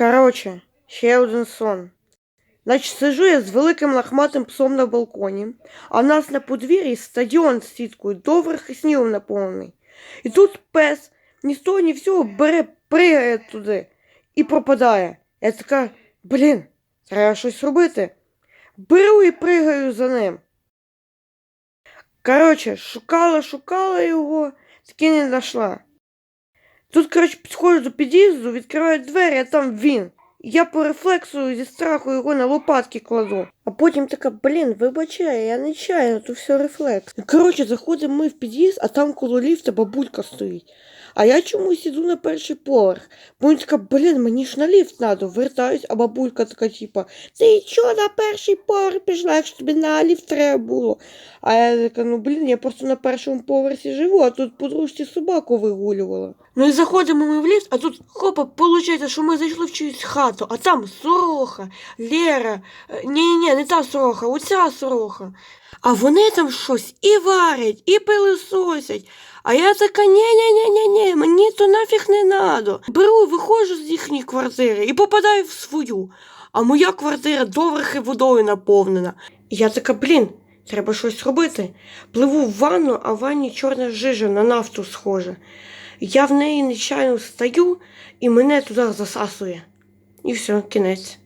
Коротше, ще один сон. Значить, сижу я з великим лахматим псом на балконі, а в нас на подвір'ї стадіон з сіткою, доверх і снігом наповнений. І тут пес ні з того, ні всього бере, пригає туди і пропадає. Я така, блін, треба щось робити. Беру і пригаю за ним. Коротше, шукала, шукала його, таки не знайшла. Тут, коротше, підходжу до під'їзду, відкриваю двері, а там він. Я по рефлексу зі страху його на лопатки кладу. А потім така, блін, вибачай, я не чаю, то все рефлекс. Коротше, заходимо ми в під'їзд, а там коло ліфта бабулька стоїть. А я чомусь іду на перший поверх. Бо він така, блін, мені ж на ліфт надо. Вертаюсь, а бабулька така, типа, ти чого на перший поверх пішла, якщо тобі на ліфт треба було. А я така, ну блін, я просто на першому поверсі живу, а тут подружці собаку вигулювала. Ну і заходимо ми в ліфт, а тут хопа, виходить, що ми зайшли в чиюсь хату, а там сороха, Лера. Ні, ні, не та сороха, оця сороха. А вони там щось і варять, і пилисосять. А я така, ні-ні-ні-ні, мені то нафіг не надо. Беру, виходжу з їхньої квартири і попадаю в свою. А моя квартира доверхи водою наповнена. І я така, блін, треба щось робити. Пливу в ванну, а в ванні чорна жижа на нафту схожа. Я в неї нечайно стаю і мене туди засасує. І все, кінець.